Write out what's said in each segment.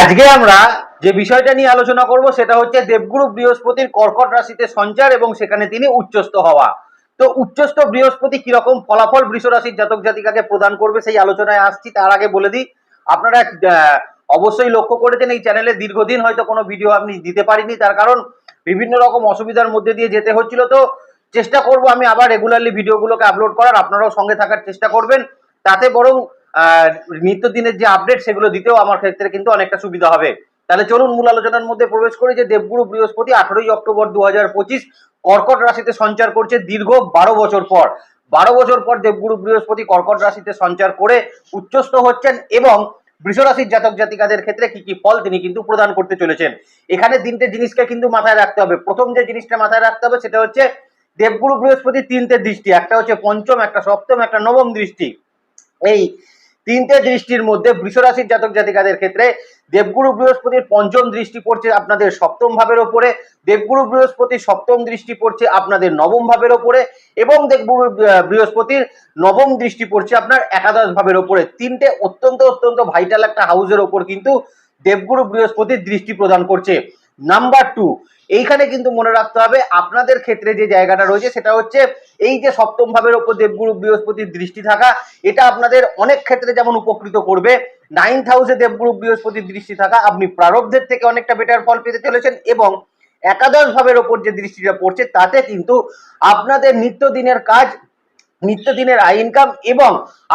আজকে আমরা যে বিষয়টা নিয়ে আলোচনা করব সেটা হচ্ছে দেবগুরু বৃহস্পতির কর্কট রাশিতে সঞ্চার এবং সেখানে তিনি উচ্চস্থ হওয়া। তো উচ্চস্থ বৃহস্পতি কীরকম ফলাফল বৃষ রাশির জাতক জাতিকাকে প্রদান করবে সেই আলোচনায় আসছি, তার আগে বলে দিই, আপনারা অবশ্যই লক্ষ্য করেছেন এই চ্যানেলে দীর্ঘদিন হয়তো কোনো ভিডিও আপনি দিতে পারিনি, তার কারণ বিভিন্ন রকম অসুবিধার মধ্যে দিয়ে যেতে হচ্ছিল। তো চেষ্টা করব আমি আবার রেগুলারলি ভিডিওগুলোকে আপলোড করার, আপনারাও সঙ্গে থাকার চেষ্টা করবেন। তাতে বরং নিত্যদিনের যে আপডেট সেগুলো দিতেও আমার ক্ষেত্রে কিন্তু অনেকটা সুবিধা হবে। তাহলে চলুন মূল আলোচনার মধ্যে প্রবেশ করি যে দেবগুরু বৃহস্পতি আঠারোই অক্টোবর দু কর্কট রাশিতে সঞ্চার করছে দীর্ঘ বারো বছর পর। বারো বছর পর দেবগুরু বৃহস্পতি কর্কট রাশিতে সঞ্চার করে উচ্চস্থ হচ্ছেন এবং বৃষ রাশির জাতক জাতিকাদের ক্ষেত্রে কি কি ফল তিনি কিন্তু প্রদান করতে চলেছেন। এখানে তিনটে জিনিসকে কিন্তু মাথায় রাখতে হবে। প্রথম যে জিনিসটা মাথায় রাখতে হবে সেটা হচ্ছে দেবগুরু বৃহস্পতি তিনটে দৃষ্টি। একটা হচ্ছে পঞ্চম, একটা সপ্তম, একটা নবম দৃষ্টি। এই তিনটে দৃষ্টির মধ্যে বৃষরাশির জাতক জাতিকাদের ক্ষেত্রে দেবগুরু বৃহস্পতির পঞ্চম দৃষ্টি পড়ছে আপনাদের সপ্তম ভাবের ওপরে, দেবগুরু বৃহস্পতির সপ্তম দৃষ্টি পড়ছে আপনাদের নবম ভাবের ওপরে এবং দেবগুরু বৃহস্পতির নবম দৃষ্টি পড়ছে আপনার একাদশ ভাবের ওপরে। তিনটে অত্যন্ত অত্যন্ত ভাইটাল একটা হাউসের ওপর কিন্তু দেবগুরু বৃহস্পতির দৃষ্টি প্রদান করছে। নাম্বার টু এইখানে কিন্তু মনে রাখতে হবে, আপনাদের ক্ষেত্রে যে জায়গাটা রয়েছে সেটা হচ্ছে এই যে সপ্তম ভাবের ওপর দেবগুরু বৃহস্পতির দৃষ্টি থাকা, এটা আপনাদের অনেক ক্ষেত্রে যেমন উপকৃত করবে। নাইন্থ হাউসে দেবগুরু বৃহস্পতির দৃষ্টি থাকা, আপনি প্রারব্ধের থেকে অনেকটা বেটার ফল পেতে চলেছেন এবং একাদশ ভাবের ওপর যে দৃষ্টিটা পড়ছে, তাতে কিন্তু আপনাদের নিত্যদিনের কাজ, নিত্যদিনের আয় ইনকাম এবং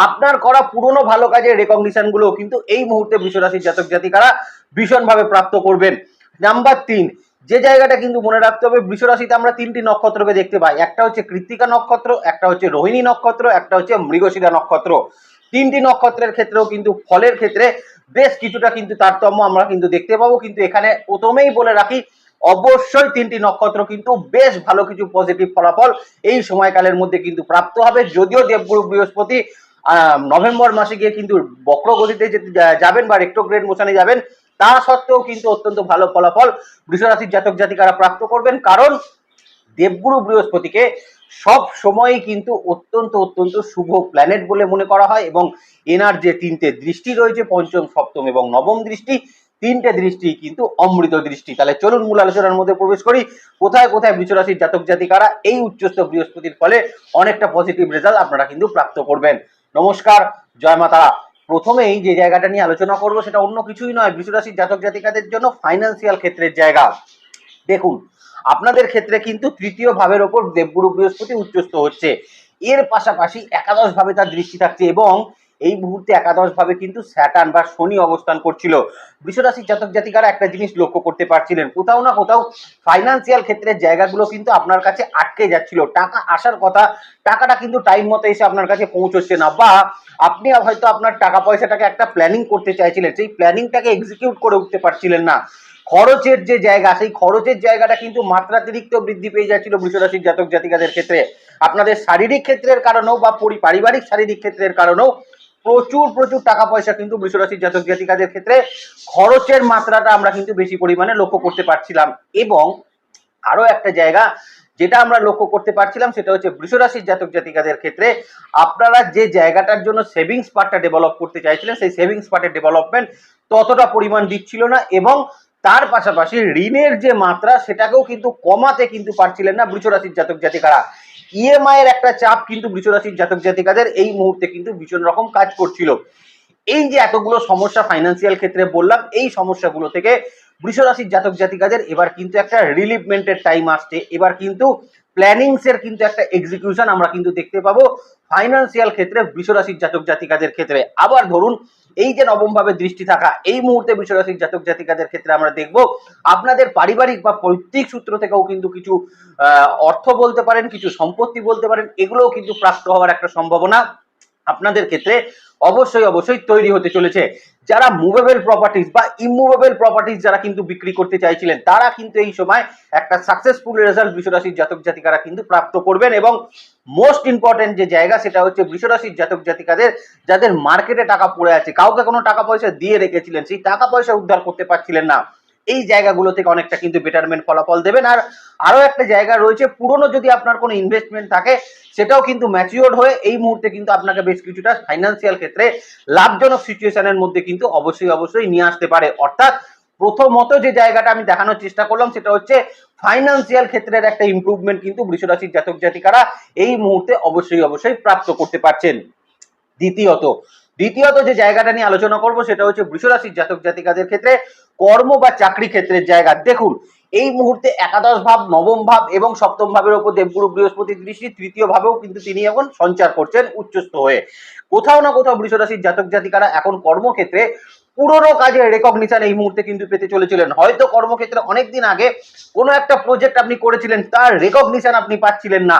আপনার করা পুরনো ভালো কাজের রেকগনিশনগুলো কিন্তু এই মুহূর্তে বৃষরাশির জাতক জাতিকারা ভীষণভাবে প্রাপ্ত করবেন। নাম্বার তিন, যে জায়গাটা কিন্তু মনে রাখতে হবে, বৃষরাশিতে আমরা তিনটি নক্ষত্রকে দেখতে পাই। একটা হচ্ছে কৃত্তিকা নক্ষত্র, একটা হচ্ছে রোহিণী নক্ষত্র, একটা হচ্ছে মৃগশিরা নক্ষত্র। তিনটি নক্ষত্রের ক্ষেত্রেও কিন্তু ফলের ক্ষেত্রে বেশ কিছুটা কিন্তু তারতম্য আমরা কিন্তু দেখতে পাবো। কিন্তু এখানে প্রথমেই বলে রাখি, অবশ্যই তিনটি নক্ষত্র কিন্তু বেশ ভালো কিছু পজিটিভ ফলাফল এই সময়কালের মধ্যে কিন্তু প্রাপ্ত হবে। যদিও দেবগুরু বৃহস্পতি নভেম্বর মাসে গিয়ে কিন্তু বক্রগতিতে যাবেন বা রেক্টোগ্রেড মোশনে যাবেন তা সত্ত্বেও কিন্তু অত্যন্ত ভালো ফলাফল বৃষরাশির জাতক জাতিকারা প্রাপ্ত করবেন। কারণ দেবগুরু বৃহস্পতিকে সব সময়ই কিন্তু অত্যন্ত অত্যন্ত শুভ প্ল্যানেট বলে মনে করা হয় এবং এনার যে তিনটে দৃষ্টি রয়েছে, পঞ্চম, সপ্তম এবং নবম দৃষ্টি, তিনটে দৃষ্টি কিন্তু অমৃত দৃষ্টি। তাহলে চলুন মূল আলোচনার মধ্যে প্রবেশ করি। কোথায় কোথায় বৃষরাশির জাতক জাতিকারা এই উচ্চস্থ বৃহস্পতির ফলে অনেকটা পজিটিভ রেজাল্ট আপনারা কিন্তু প্রাপ্ত করবেন। নমস্কার, জয় মাতা প্রথমেই যে জায়গাটা নিয়ে আলোচনা করব সেটা অন্য কিছুই নয়, বৃষরাশির জাতক জাতিকাদের জন্য ফাইন্যান্সিয়াল ক্ষেত্রের জায়গা। দেখুন, আপনাদের ক্ষেত্রে কিন্তু তৃতীয় ভাবের ওপর দেবগুরু বৃহস্পতি উচ্চস্থ হচ্ছে। এর পাশাপাশি একাদশ ভাবে তার দৃষ্টি থাকছে এবং এই মুহূর্তে একাদশ ভাবে কিন্তু স্যাটার্ন বা শনি অবস্থান করছিল। বৃষরাশির জাতক জাতিকারা একটা জিনিস লক্ষ্য করতে পারছিলেন। কোথাও না কোথাও ফাইন্যান্সিয়াল ক্ষেত্রের জায়গাগুলো কিন্তু আপনার কাছে আটকে যাচ্ছিল। টাকা আসার কথা, টাকাটা কিন্তু টাইম মতো এসে আপনার কাছে পৌঁছচ্ছে না বা আপনি হয়তো আপনার টাকা পয়সাটাকে একটা প্ল্যানিং করতে চাইছিলেন। সেই প্ল্যানিংটাকে এক্সিকিউট করে উঠতে পারছিলেন না। খরচের যে জায়গা, সেই খরচের জায়গাটা কিন্তু মাত্রাতিরিক্ত বৃদ্ধি পেয়ে যাচ্ছিল বৃষরাশির জাতক জাতিকাদের ক্ষেত্রে। আপনাদের শারীরিক ক্ষেত্রের কারণেও বা পরি- পারিবারিক শারীরিক ক্ষেত্রের কারণেও প্রচুর প্রচুর টাকা পয়সা কিন্তু বৃষরাশির জাতক জাতিকাদের ক্ষেত্রে খরচের মাত্রাটা আমরা কিন্তু বেশি পরিমাণে লক্ষ্য করতে পারছিলাম। এবং আরও একটা জায়গা যেটা আমরা লক্ষ্য করতে পারছিলাম, সেটা হচ্ছে বৃষরাশির জাতক জাতিকাদের ক্ষেত্রে আপনারা যে জায়গাটার জন্য সেভিংস পার্টটা ডেভেলপ করতে চাইছিলেন, সেই সেভিংস পার্টের ডেভেলপমেন্ট ততটা পরিমাণ দিচ্ছিল না এবং তার পাশাপাশি ঋণের যে মাত্রা, সেটাকেও কিন্তু কমাতে কিন্তু পারছিলেন না বৃষরাশির জাতক জাতিকারা। ইএমআই এর একটা চাপ কিন্তু বৃষরাশির জাতক জাতিকাদের এই মুহূর্তে কিন্তু ভীষণ রকম কাজ করছিল। এই যে এতগুলো সমস্যা ফাইন্যান্সিয়াল ক্ষেত্রে বললাম, এই সমস্যাগুলো থেকে বৃষরাশির জাতক জাতিকাদের এবার কিন্তু একটা রিলিভমেন্টের টাইম আসছে। এবার কিন্তু প্ল্যানিংস এর কিন্তু একটা এক্সিকিউশন আমরা কিন্তু দেখতে পাবো। ফাইন্যান্সিয়াল ক্ষেত্রে বৃষরাশির জাতক জাতিকাদের ক্ষেত্রে। আবার ধরুন, এই যে নবম ভাবে দৃষ্টি থাকা, এই মুহূর্তে বৃষরাশির জাতক জাতিকাদের ক্ষেত্রে আমরা দেখব, আপনাদের পারিবারিক বা পৈতৃক সূত্র থেকেও কিন্তু কিছু অর্থ বলতে পারেন, কিছু সম্পত্তি বলতে পারেন, এগুলোও কিন্তু প্রাপ্ত হওয়ার একটা সম্ভাবনা। আপনাদের ক্ষেত্রে অবশ্যই অবশ্যই তৈরি হতে চলেছে। যারা মুভেবল প্রপার্টিজ বা ইমুভেবল প্রপার্টিজ যারা কিন্তু বিক্রি করতে চাইছিলেন, তারা কিন্তু এই সময় একটা সাকসেসফুল রেজাল্ট বৃষরাশির জাতক জাতিকারা কিন্তু প্রাপ্ত করবেন এবং মোস্ট ইম্পর্টেন্ট যে জায়গা সেটা হচ্ছে বৃষরাশির জাতক জাতিকাদের যাদের মার্কেটে টাকা পড়ে আছে, কাউকে কোনো টাকা পয়সা দিয়ে রেখেছিলেন, সেই টাকা পয়সা উদ্ধার করতে পারছিলেন না। এই জায়গাগুলো থেকে অনেকটা কিন্তু বেটারমেন্ট ফলাফল দেবেন। আর আরও একটা জায়গা রয়েছে, পুরনো যদি আপনার কোনো ইনভেস্টমেন্ট থাকে, সেটাও কিন্তু ম্যাচিওর হয়ে এই মুহূর্তে কিন্তু আপনাকে বেশ কিছুটা ফাইন্যান্সিয়াল ক্ষেত্রে লাভজনক সিচুয়েশনের মধ্যে কিন্তু অবশ্যই অবশ্যই নিয়ে আসতে পারে। অর্থাৎ প্রথমত যে জায়গাটা আমি দেখানোর চেষ্টা করলাম, সেটা হচ্ছে ফাইন্যান্সিয়াল ক্ষেত্রের একটা ইমপ্রুভমেন্ট কিন্তু বৃষরাশির জাতক জাতিকারা এই মুহূর্তে অবশ্যই অবশ্যই প্রাপ্ত করতে পারছেন। দ্বিতীয়ত দ্বিতীয়ত যে জায়গাটা নিয়ে আলোচনা করব সেটা হচ্ছে বৃষরাশির জাতক জাতিকাদের ক্ষেত্রে কর্ম বা চাকরি ক্ষেত্রের জায়গা। দেখুন, এই মুহূর্তে একাদশ ভাব, নবম ভাব এবং সপ্তম ভাবের ওপর দেবগুরু বৃহস্পতির দৃষ্টি, তৃতীয় ভাবেও কিন্তু তিনি এখন সঞ্চার করছেন উচ্চস্থ হয়ে। কোথাও না কোথাও বৃষরাশির জাতক জাতিকারা এখন কর্মক্ষেত্রে পুরোনো কাজের রেকগনিশন এই মুহূর্তে কিন্তু পেতে চলেছিলেন। হয়তো কর্মক্ষেত্রে অনেকদিন আগে কোনো একটা প্রজেক্ট আপনি করেছিলেন, তার রেকগনিশন আপনি পাচ্ছিলেন না।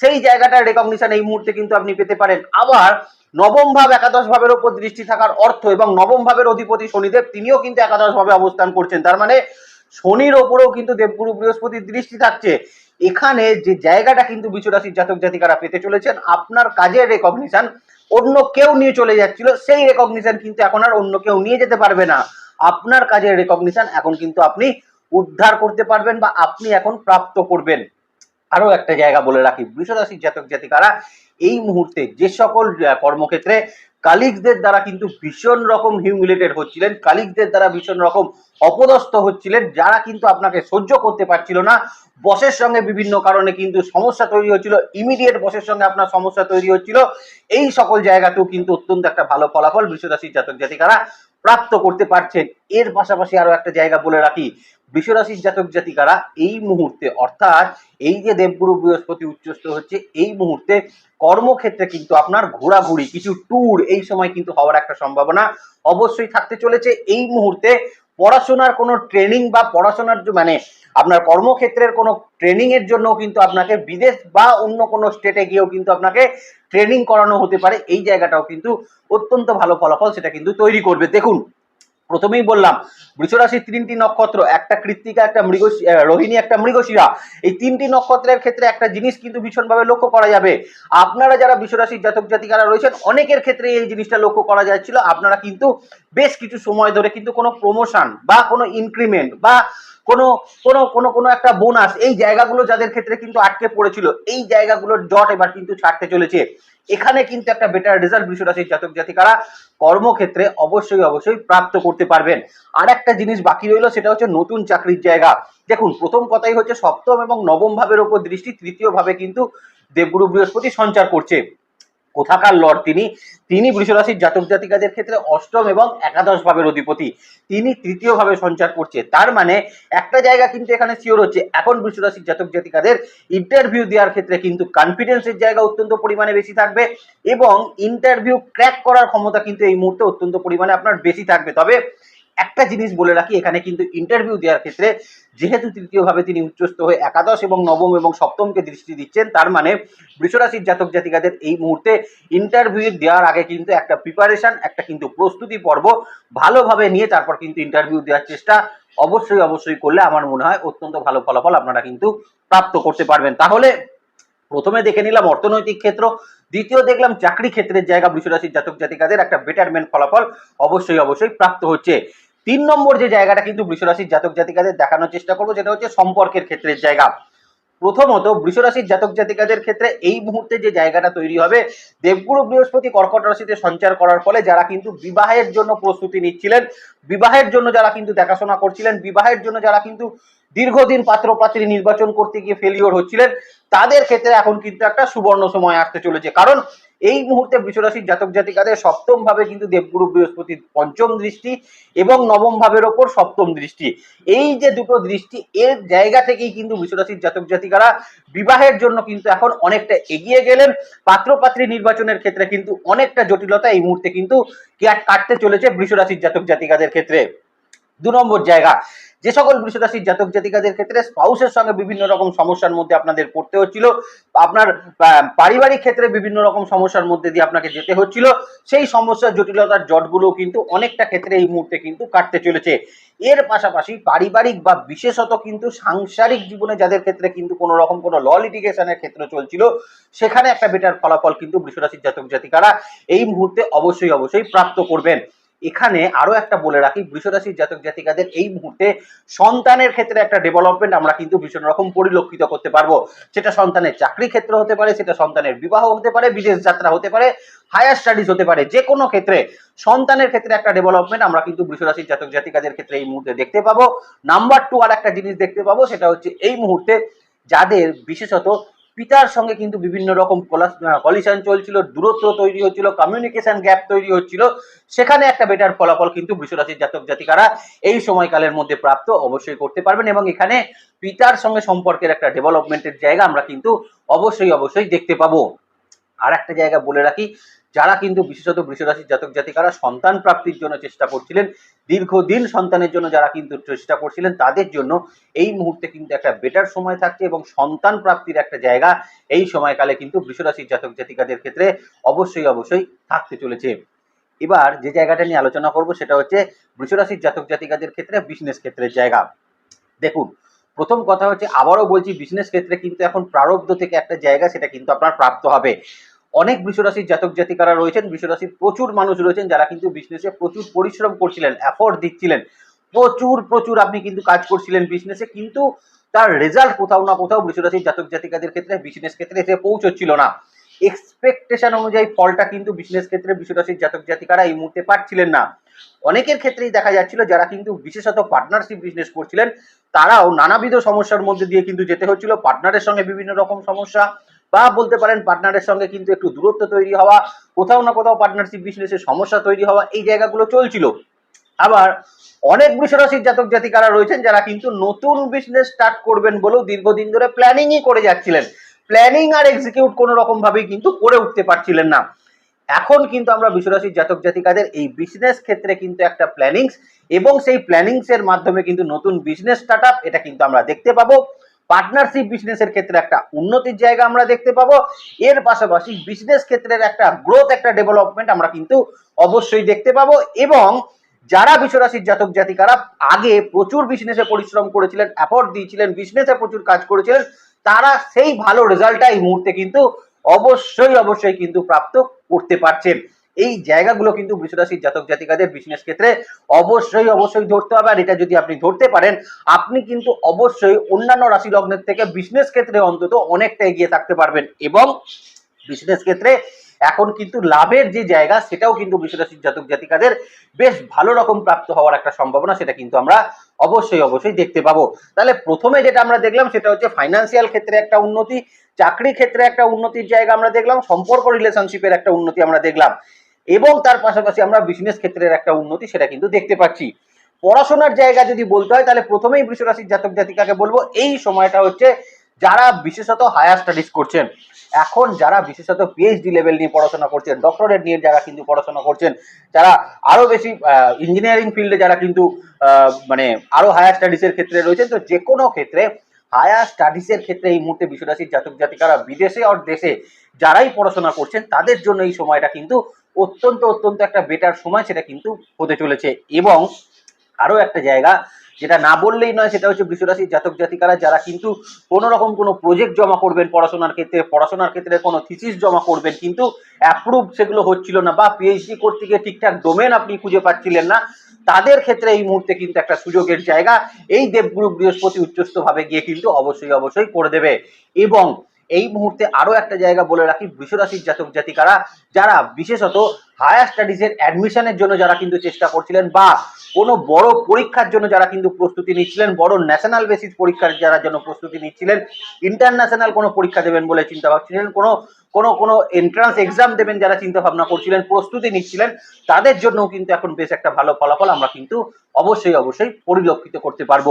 সেই জায়গাটার রেকগনিশন এই মুহূর্তে কিন্তু আপনি পেতে পারেন। আবার নবম ভাব একাদশ ভাবের উপর দৃষ্টি থাকার অর্থ এবং নবম ভাবের অধিপতি শনিদেব, তিনিও কিন্তু একাদশ ভাবে অবস্থান করছেন। তার মানে শনির ওপরেও কিন্তু দেবগুরু বৃহস্পতির দৃষ্টি থাকছে। এখানে যে জায়গাটা কিন্তু বিচরাশির জাতক জাতিকারা পেতে চলেছেন, আপনার কাজের রেকগনিশন অন্য কেউ নিয়ে চলে যাচ্ছিল, সেই রেকগনিশন কিন্তু এখন আর অন্য কেউ নিয়ে যেতে পারবে না। আপনার কাজের রেকগনিশন এখন কিন্তু আপনি উদ্ধার করতে পারবেন বা আপনি এখন প্রাপ্ত করবেন। আরও একটা জায়গা বলে রাখি, বৃষরাশির জাতক জাতিকারা এই মুহূর্তে যে সকল কর্মক্ষেত্রে কালিগদের দ্বারা কিন্তু ভীষণ রকম হিউমিলেটেড হচ্ছিলেন কালিগদের দ্বারা ভীষণ রকম অপদস্থ হচ্ছিলেন, যারা কিন্তু আপনাকে সহ্য করতে পারছিল না। বসের সঙ্গে বিভিন্ন কারণে কিন্তু সমস্যা তৈরি হচ্ছিল ইমিডিয়েট বসের সঙ্গে আপনার সমস্যা তৈরি হচ্ছিল। এই সকল জায়গাতেও কিন্তু অত্যন্ত একটা ভালো ফলাফল বৃষরাশির জাতক জাতিকারা প্রাপ্ত করতে পারছেন। এর পাশাপাশি আরও একটা জায়গা বলে রাখি বিশ্বরাশি জাতক জাতিকারা এই মুহূর্তে, অর্থাৎ এই যে দেবগুরু বৃহস্পতি উচ্চস্থ হচ্ছে, এই মুহূর্তে কর্মক্ষেত্রে কিন্তু আপনার ঘোরাঘুরি, কিছু ট্যুর এই সময় কিন্তু হওয়ার একটা সম্ভাবনা অবশ্যই থাকতে চলেছে। এই মুহূর্তে পড়াশোনার কোনো ট্রেনিং বা পড়াশোনার মানে আপনার কর্মক্ষেত্রের কোনো ট্রেনিং এর জন্য কিন্তু আপনাকে বিদেশ বা অন্য কোনো স্টেটে গিয়েও কিন্তু আপনাকে ট্রেনিং করানো হতে পারে। এই জায়গাটাও কিন্তু অত্যন্ত ভালো ফলাফল সেটা কিন্তু তৈরি করবে। দেখুন প্রথমেই বললাম, বৃষরাশির তিনটি নক্ষত্র, একটা কৃত্তিকা, একটা মৃগ রোহিণী, একটা মৃগশিরা। এই তিনটি নক্ষত্রের ক্ষেত্রে একটা জিনিস কিন্তু ভীষণভাবে লক্ষ্য করা যাবে। আপনারা যারা বৃষরাশির জাতক জাতিকারা রয়েছেন, অনেকের ক্ষেত্রে এই জিনিসটা লক্ষ্য করা যাচ্ছিল। আপনারা কিন্তু বেশ কিছু সময় ধরে কিন্তু কোনো প্রমোশন বা কোনো ইনক্রিমেন্ট বা কোনো কোনো কোনো কোনো একটা বোনাস এই জায়গাগুলো যাদের ক্ষেত্রে কিন্তু আটকে পড়েছিল, এই জায়গাগুলোর ডট এবার কিন্তু ছাড়তে চলেছে। এখানে কিন্তু একটা বেটার রেজাল্ট বৃষরাশির জাতক জাতিকারা কর্মক্ষেত্রে অবশ্যই অবশ্যই প্রাপ্ত করতে পারবেন। আর একটা জিনিস বাকি রইল, সেটা হচ্ছে নতুন চাকরির জায়গা। দেখুন, প্রথম কথাই হচ্ছে সপ্তম এবং নবম ভাবের উপর দৃষ্টি, তৃতীয় ভাবে কিন্তু দেবগুরু বৃহস্পতি সঞ্চার করছে। কোথাকার লর্ড? তিনি তিনি বৃষরাশির জাতক জাতিকাদের ক্ষেত্রে অষ্টম এবং একাদশ ভাবের অধিপতি। তিনি তৃতীয় ভাবে সঞ্চার করছে। তার মানে একটা জায়গা কিন্তু এখানে শিওর হচ্ছে। এখন বৃষরাশির জাতক জাতিকাদের ইন্টারভিউ দেওয়ার ক্ষেত্রে কিন্তু কনফিডেন্সের জায়গা অত্যন্ত পরিমাণে বেশি থাকবে এবং ইন্টারভিউ ক্র্যাক করার ক্ষমতা কিন্তু এই মুহূর্তে অত্যন্ত পরিমাণে আপনার বেশি থাকবে। তবে একটা জিনিস বলে রাখি, এখানে কিন্তু ইন্টারভিউ দেওয়ার ক্ষেত্রে যেহেতু তৃতীয়ভাবে তিনি উচ্চস্থ হয়ে একাদশ এবং নবম এবং সপ্তমকে দৃষ্টি দিচ্ছেন, তার মানে বৃষরাশির জাতক জাতিকাদের এই মুহূর্তে ইন্টারভিউ দেওয়ার আগে কিন্তু একটা প্রিপারেশন একটা কিন্তু প্রস্তুতি পর্ব ভালোভাবে নিয়ে তারপর কিন্তু ইন্টারভিউ দেওয়ার চেষ্টা অবশ্যই অবশ্যই করলে আমার মনে হয় অত্যন্ত ভালো ফলাফল আপনারা কিন্তু প্রাপ্ত করতে পারবেন। তাহলে প্রথমে দেখে নিলাম অর্থনৈতিক ক্ষেত্র, দ্বিতীয় দেখলাম চাকরি ক্ষেত্রের জায়গা বৃষরাশির জাতক জাতিকাদের একটা বেটারমেন্ট ফলাফল অবশ্যই অবশ্যই প্রাপ্ত হচ্ছে। তিন নম্বর যে জায়গাটা কিন্তু বৃষরাশির জাতক জাতিকাদের দেখানোর চেষ্টা করব যেটা হচ্ছে সম্পর্কের ক্ষেত্রের জায়গা। প্রথমত বৃষরাশির জাতক জাতিকাদের ক্ষেত্রে এই মুহূর্তে যে জায়গাটা তৈরি হবে, দেবগুরু বৃহস্পতি কর্কট রাশিতে সঞ্চার করার ফলে যারা কিন্তু বিবাহের জন্য প্রস্তুতি নিচ্ছিলেন, বিবাহের জন্য যারা কিন্তু দেখাশোনা করছিলেন, বিবাহের জন্য যারা কিন্তু দীর্ঘদিন পাত্র পাত্রী নির্বাচন করতে গিয়ে ফেলিওর হচ্ছিলেন, তাদের ক্ষেত্রে এখন কিন্তু একটা সুবর্ণ সময় আসতে চলেছে। কারণ এই মুহূর্তে বৃষরাশির জাতক জাতিকাদের সপ্তম ভাবে কিন্তু দেবগুরু বৃহস্পতির পঞ্চম দৃষ্টি এবং নবম ভাবের ওপর সপ্তম দৃষ্টি। এই যে দুটো দৃষ্টি, এর জায়গা থেকেই কিন্তু বৃষরাশির জাতক জাতিকারা বিবাহের জন্য কিন্তু এখন অনেকটা এগিয়ে গেলেন। পাত্রপাত্রী নির্বাচনের ক্ষেত্রে কিন্তু অনেকটা জটিলতা এই মুহূর্তে কিন্তু কাটতে চলেছে বৃষরাশির জাতক জাতিকাদের ক্ষেত্রে। দু নম্বর জায়গা যে সকল বৃষরাশির জাতক জাতিকাদের ক্ষেত্রে স্পাউসের সঙ্গে বিভিন্ন রকম সমস্যার মধ্যে আপনাদের পড়তে হচ্ছিল। আপনার পারিবারিক ক্ষেত্রে বিভিন্ন রকম সমস্যার মধ্যে দিয়ে আপনাকে যেতে হচ্ছিল। সেই সমস্যার জটিলতার জটগুলো কিন্তু অনেকটা ক্ষেত্রে এই মুহূর্তে কিন্তু কাটতে চলেছে। এর পাশাপাশি পারিবারিক বা বিশেষত কিন্তু সাংসারিক জীবনে যাদের ক্ষেত্রে কিন্তু কোনো রকম কোনো ল লিটিগেশনের ক্ষেত্র চলছিল, সেখানে একটা বেটার ফলাফল কিন্তু বৃষরাশির জাতক জাতিকারা এই মুহূর্তে অবশ্যই অবশ্যই প্রাপ্ত করবেন। এখানে আরও একটা বলে রাখি বৃষরাশির জাতক জাতিকাদের এই মুহূর্তে সন্তানের ক্ষেত্রে একটা ডেভেলপমেন্ট আমরা কিন্তু ভীষণ রকম পরিলক্ষিত করতে পারব। সেটা সন্তানের চাকরি ক্ষেত্র হতে পারে, সেটা সন্তানের বিবাহ হতে পারে, বিদেশ যাত্রা হতে পারে হায়ার স্টাডিজ হতে পারে, যে কোনো ক্ষেত্রে সন্তানের ক্ষেত্রে একটা ডেভেলপমেন্ট আমরা কিন্তু বৃষরাশির জাতক জাতিকাদের ক্ষেত্রে এই মুহূর্তে দেখতে পাবো। নাম্বার টু আর একটা জিনিস দেখতে পাবো, সেটা হচ্ছে এই মুহূর্তে যাদের বিশেষত পিতার সঙ্গে কিন্তু বিভিন্ন রকম কলিশন চলছিল, দূরত্ব তৈরি হচ্ছিল কমিউনিকেশন গ্যাপ তৈরি হচ্ছিল। সেখানে একটা বেটার ফলাফল কিন্তু বৃষরাশির জাতক জাতিকারা এই সময়কালের মধ্যে প্রাপ্ত অবশ্যই করতে পারবেন এবং এখানে পিতার সঙ্গে সম্পর্কের একটা ডেভেলপমেন্টের জায়গা আমরা কিন্তু অবশ্যই অবশ্যই দেখতে পাবো। আর একটা জায়গা বলে রাখি যারা কিন্তু বিশেষত বৃষরাশির জাতক জাতিকারা সন্তান প্রাপ্তির জন্য চেষ্টা করছিলেন, দীর্ঘদিন সন্তানের জন্য যারা কিন্তু চেষ্টা করছিলেন, তাদের জন্য এই মুহূর্তে কিন্তু একটা বেটার সময় থাকছে এবং সন্তান প্রাপ্তির একটা জায়গা এই সময়কালে কিন্তু বৃষরাশির জাতক জাতিকাদের ক্ষেত্রে অবশ্যই অবশ্যই থাকতে চলেছে। এবার যে জায়গাটা নিয়ে আলোচনা করব সেটা হচ্ছে বৃষরাশির জাতক জাতিকাদের ক্ষেত্রে বিজনেস ক্ষেত্রের জায়গা। দেখুন, প্রথম কথা হচ্ছে আবারও বলছি বিজনেস ক্ষেত্রে কিন্তু এখন প্রারব্ধ থেকে একটা জায়গা সেটা কিন্তু আপনার প্রাপ্ত হবে। অনেক বৃষরাশির জাতক জাতিকারা রয়েছেন, বৃষরাশির প্রচুর মানুষ রয়েছেন যারা কিন্তু বিজনেসে প্রচুর পরিশ্রম করছিলেন এফোর্ট দিচ্ছিলেন। প্রচুর প্রচুর আপনি কিন্তু কাজ করছিলেন বিজনেসে কিন্তু তার রেজাল্ট কোথাও না কোথাও বৃষরাশির জাতক জাতিকাদের ক্ষেত্রে বিজনেস ক্ষেত্রে এসে পৌঁছচ্ছিল না। এক্সপেকটেশন অনুযায়ী ফলটা কিন্তু বিজনেস ক্ষেত্রে বৃষরাশির জাতক জাতিকারা এই মুহূর্তে পাচ্ছিলেন না। অনেকের ক্ষেত্রেই দেখা যাচ্ছিল যারা কিন্তু বিশেষত পার্টনারশিপ বিজনেস করছিলেন, তারাও নানাবিধ সমস্যার মধ্যে দিয়ে কিন্তু যেতে হচ্ছিল। পার্টনারের সঙ্গে বিভিন্ন রকম সমস্যা বা বলতে পারেন পার্টনারের সঙ্গে কিন্তু একটু দূরত্ব তৈরি হওয়া, কোথাও না কোথাও পার্টনারশিপ বিজনেসের সমস্যা তৈরি হওয়া, এই জায়গাগুলো চলছিল। আবার অনেক বৃষরাশির জাতক জাতিকারা রয়েছেন যারা কিন্তু নতুন বিজনেস স্টার্ট করবেন বলেও দীর্ঘদিন ধরে প্ল্যানিংই করে যাচ্ছিলেন। প্ল্যানিং আর এক্সিকিউট কোনো রকম ভাবেই কিন্তু করে উঠতে পারছিলেন না। এখন কিন্তু আমরা বিশ্বরাশির জাতক জাতিকাদের এই বিজনেস ক্ষেত্রে কিন্তু একটা প্ল্যানিংস এবং সেই প্ল্যানিংস এর মাধ্যমে কিন্তু নতুন বিজনেস স্টার্ট এটা কিন্তু আমরা দেখতে পাবো। পার্টনারশিপ বিজনেসের ক্ষেত্রে একটা উন্নতির জায়গা আমরা দেখতে পাবো। এর পাশাপাশি বিজনেস ক্ষেত্রের একটা গ্রোথ একটা ডেভেলপমেন্ট আমরা কিন্তু অবশ্যই দেখতে পাবো এবং যারা বিশ্বরাশির জাতক জাতিকারা আগে প্রচুর বিজনেসে পরিশ্রম করেছিলেন অ্যাফোর্ড দিয়েছিলেন বিজনেসে প্রচুর কাজ করেছিলেন, তারা সেই ভালো রেজাল্টটা এই মুহূর্তে কিন্তু অবশ্যই অবশ্যই কিন্তু প্রাপ্ত করতে পারছেন। এই জায়গাগুলো কিন্তু বৃষরাশির জাতক জাতিকাদের বিজনেস ক্ষেত্রে অবশ্যই অবশ্যই ধরতে হবে। আর এটা যদি আপনি ধরতে পারেন, আপনি কিন্তু অবশ্যই অন্যান্য রাশি লগ্নের থেকে বিজনেস ক্ষেত্রে অন্তত অনেকটা এগিয়ে থাকতে পারবেন এবং বিজনেস ক্ষেত্রে এখন কিন্তু লাভের যে জায়গা, সেটাও কিন্তু বৃষরাশির জাতক জাতিকাদের বেশ ভালো রকম প্রাপ্ত হওয়ার একটা সম্ভাবনা, সেটা কিন্তু আমরা অবশ্যই অবশ্যই দেখতে পাবো। তাহলে প্রথমে যেটা আমরা দেখলাম, সেটা হচ্ছে ফাইন্যান্সিয়াল ক্ষেত্রে একটা উন্নতি, চাকরি ক্ষেত্রে একটা উন্নতির জায়গা আমরা দেখলাম, সম্পর্ক রিলেশনশিপের একটা উন্নতি আমরা দেখলাম। এবং তার পাশাপাশি আমরা বিজনেস ক্ষেত্রের একটা উন্নতি সেটা কিন্তু দেখতে পাচ্ছি। পড়াশোনার জায়গা যদি বলতে হয়, তাহলে প্রথমেই বৃষরাশির জাতক জাতিকাকে বলব, এই সময়টা হচ্ছে যারা বিশেষত হায়ার স্টাডিজ করছেন। এখন যারা বিশেষত পিএইচডি লেভেল নিয়ে পড়াশোনা করছেন ডক্টরেট নিয়ে যারা কিন্তু পড়াশোনা করছেন, যারা আরও বেশি ইঞ্জিনিয়ারিং ফিল্ডে যারা কিন্তু মানে আরও হায়ার স্টাডিজের ক্ষেত্রে রয়েছেন, তো যে কোনো ক্ষেত্রে হায়ার স্টাডিজের ক্ষেত্রে এই মুহূর্তে বিশ্বরাশির জাতক জাতিকারা বিদেশে আর দেশে যারাই পড়াশোনা করছেন, তাদের জন্য এই সময়টা কিন্তু অত্যন্ত অত্যন্ত একটা বেটার সময় সেটা কিন্তু হতে চলেছে। এবং আরও একটা জায়গা, যেটা না বললেই নয়, সেটা হচ্ছে বৃষরাশির জাতক জাতিকারা যারা কিন্তু কোনো রকম কোনো প্রজেক্ট জমা করবেন পড়াশোনার ক্ষেত্রে পড়াশোনার ক্ষেত্রে কোনো থিসিস জমা করবেন, কিন্তু অ্যাপ্রুভ সেগুলো হচ্ছিল না বা পিএইচডি করতে গিয়ে ঠিকঠাক ডোমেন আপনি খুঁজে পাচ্ছিলেন না, তাদের ক্ষেত্রে এই মুহূর্তে কিন্তু একটা সুযোগের জায়গা। এই দেবগুরু বৃহস্পতি উচ্চস্থ ভাবে গিয়ে কিন্তু অবশ্যই অবশ্যই করে দেবে। এবং এই মুহূর্তে আরও একটা জায়গা বলে রাখি বৃষরাশির জাতক জাতিকারা, যারা বিশেষত হায়ার স্টাডিজের অ্যাডমিশনের জন্য যারা কিন্তু চেষ্টা করছিলেন বা কোনো বড় পরীক্ষার জন্য যারা কিন্তু প্রস্তুতি নিচ্ছিলেন, বড় ন্যাশনাল বেসিস পরীক্ষার যারা জন্য প্রস্তুতি নিচ্ছিলেন ইন্টারন্যাশনাল কোনো পরীক্ষা দেবেন বলে চিন্তা ভাবছিলেন, কোনো কোনো কোনো এন্ট্রান্স এক্সাম দেবেন যারা চিন্তা ভাবনা করছিলেন, প্রস্তুতি নিচ্ছিলেন, তাদের জন্যও কিন্তু এখন বেশ একটা ভালো ফলাফল আমরা কিন্তু অবশ্যই অবশ্যই পরিলক্ষিত করতে পারব।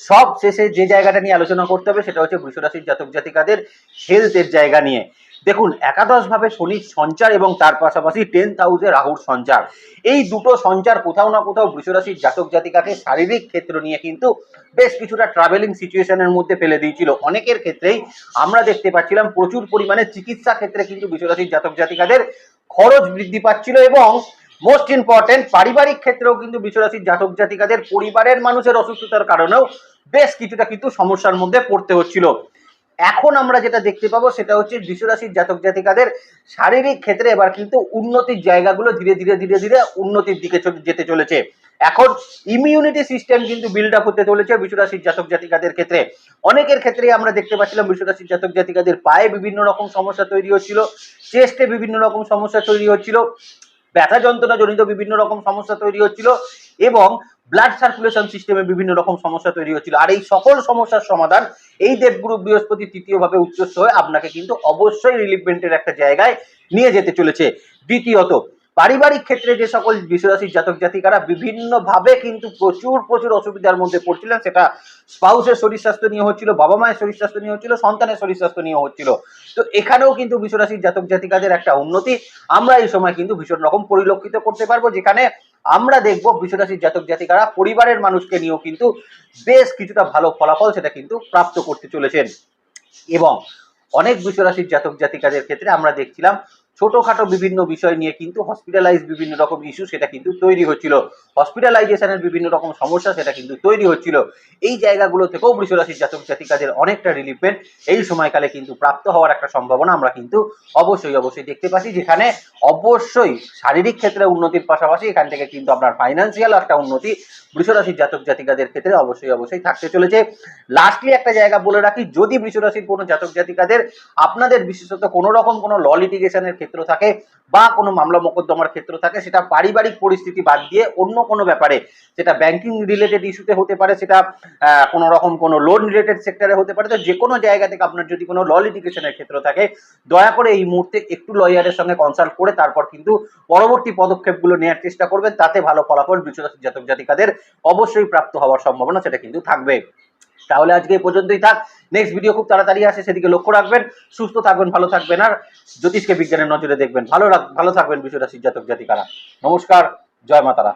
সব শেষে যে জায়গাটা নিয়ে আলোচনা করতে হবে সেটা হচ্ছে বৃষরাশির জাতক জাতিকাদের হেলথের জায়গা নিয়ে। দেখুন একাদশ ভাবে শনির সঞ্চার এবং তার পাশাপাশি টেন্থ হাউসে রাহুর সঞ্চার। এই দুটো সঞ্চার কোথাও না কোথাও বৃষরাশির জাতক জাতিকাকে শারীরিক ক্ষেত্র নিয়ে কিন্তু বেশ কিছুটা ট্রাভেলিং সিচুয়েশনের মধ্যে ফেলে দিয়েছিল। অনেকের ক্ষেত্রেই আমরা দেখতে পাচ্ছিলাম প্রচুর পরিমাণে চিকিৎসা ক্ষেত্রে কিন্তু বৃষরাশির জাতক জাতিকাদের খরচ বৃদ্ধি পাচ্ছিল এবং মোস্ট ইম্পর্টেন্ট পারিবারিক ক্ষেত্রেও কিন্তু বিশ্বরাশির জাতক জাতিকাদের পরিবারের মানুষের অসুস্থতার কারণেও বেশ কিছুটা কিন্তু সমস্যার মধ্যে পড়তে হচ্ছিল। এখন আমরা যেটা দেখতে পাবো সেটা হচ্ছে বিশ্বরাশির জাতক জাতিকাদের শারীরিক ক্ষেত্রে এবার কিন্তু উন্নতির জায়গাগুলো ধীরে ধীরে ধীরে ধীরে উন্নতির দিকে যেতে চলেছে। এখন ইমিউনিটি সিস্টেম কিন্তু বিল্ড আপ হতে চলেছে বিশ্বরাশির জাতক জাতিকাদের ক্ষেত্রে। অনেকের ক্ষেত্রে আমরা দেখতে পাচ্ছিলাম বিশ্বরাশির জাতক জাতিকাদের পায়ে বিভিন্ন রকম সমস্যা তৈরি হচ্ছিল চেস্টে বিভিন্ন রকম সমস্যা তৈরি হচ্ছিল। ব্যথা যন্ত্রণা জনিত বিভিন্ন রকম সমস্যা তৈরি হচ্ছিল এবং ব্লাড সার্কুলেশন সিস্টেমে বিভিন্ন রকম সমস্যা তৈরি হচ্ছিল। আর এই সকল সমস্যার সমাধান এই দেবগুরু বৃহস্পতি তৃতীয়ভাবে উচ্চস্থ হয়ে আপনাকে কিন্তু অবশ্যই রিলিফমেন্টের একটা জায়গায় নিয়ে যেতে চলেছে। দ্বিতীয়ত পারিবারিক ক্ষেত্রে যে সকল বিশ্বরাশির জাতক জাতিকারা বিভিন্নভাবে কিন্তু প্রচুর প্রচুর অসুবিধার মধ্যে পড়ছিলেন, সেটা স্পাউসের শরীর স্বাস্থ্য নিয়ে হচ্ছিল, বাবা মায়ের শরীর স্বাস্থ্য নিয়ে হচ্ছিল, সন্তানের শরীর স্বাস্থ্য নিয়ে হচ্ছিল। তো এখানেও কিন্তু বিশ্বরাশির জাতক জাতিকাদের একটা উন্নতি আমরা এই সময় কিন্তু ভীষণ রকম পরিলক্ষিত করতে পারব, যেখানে আমরা দেখব বিশ্বরাশির জাতক জাতিকারা পরিবারের মানুষকে নিয়েও কিন্তু বেশ কিছুটা ভালো ফলাফল সেটা কিন্তু প্রাপ্ত করতে চলেছেন। এবং অনেক বিশ্বরাশির জাতক জাতিকাদের ক্ষেত্রে আমরা দেখছিলাম ছোটখাটো বিভিন্ন বিষয় নিয়ে কিন্তু হসপিটালাইজ বিভিন্ন রকম ইস্যু সেটা কিন্তু তৈরি হচ্ছিল। হসপিটালাইজেশনের বিভিন্ন রকম সমস্যা সেটা কিন্তু তৈরি হচ্ছিল। এই জায়গাগুলো থেকেও বৃষরাশির জাতক জাতিকাদের অনেকটা রিলিফমেন্ট এই সময়কালে কিন্তু প্রাপ্ত হওয়ার একটা সম্ভাবনা আমরা কিন্তু অবশ্যই অবশ্যই দেখতে পাচ্ছি। যেখানে অবশ্যই শারীরিক ক্ষেত্রে উন্নতির পাশাপাশি এখান থেকে কিন্তু আপনার ফাইন্যান্সিয়াল একটা উন্নতি বৃষরাশির জাতক জাতিকাদের ক্ষেত্রে অবশ্যই অবশ্যই থাকতে চলেছে। লাস্টলি একটা জায়গা বলে রাখি, যদি বৃষরাশির কোনো জাতক জাতিকাদের আপনাদের বিশেষত কোনো রকম কোনো ল লিটিগেশনের ক্ষেত্র থাকে বা কোনো মামলা মোকদ্দমার ক্ষেত্র থাকে, সেটা পারিবারিক পরিস্থিতি বাদ দিয়ে অন্য কোনো ব্যাপারে, সেটা ব্যাংকিং রিলেটেড ইস্যুতে হতে পারে, সেটা কোনো রকম কোনো লোন রিলেটেড সেক্টরে হতে পারে, তো যে কোনো জায়গা থেকে আপনার যদি কোনো ল লিটিগেশনের ক্ষেত্র থাকে, দয়া করে এই মুহূর্তে একটু লয়ারের সঙ্গে কনসাল্ট করে তারপর কিন্তু পরবর্তী পদক্ষেপগুলো নেওয়ার চেষ্টা করবেন, তাতে ভালো ফলাফল বৃষরাশির জাতক জাতিকাদের অবশ্যই প্রাপ্ত হওয়ার সম্ভাবনা সেটা কিন্তু থাকবে। তাহলে আজকে এই পর্যন্তই থাক। নেক্সট ভিডিও খুব তাড়াতাড়ি আসে, সেদিকে লক্ষ্য রাখবেন। সুস্থ থাকবেন, ভালো থাকবেন আর জ্যোতিষকে বিজ্ঞানের নজরে দেখবেন। ভালো ভালো থাকবেন বিশ্বরাশির জাতক জাতিকারা নমস্কার, জয় মাতারা।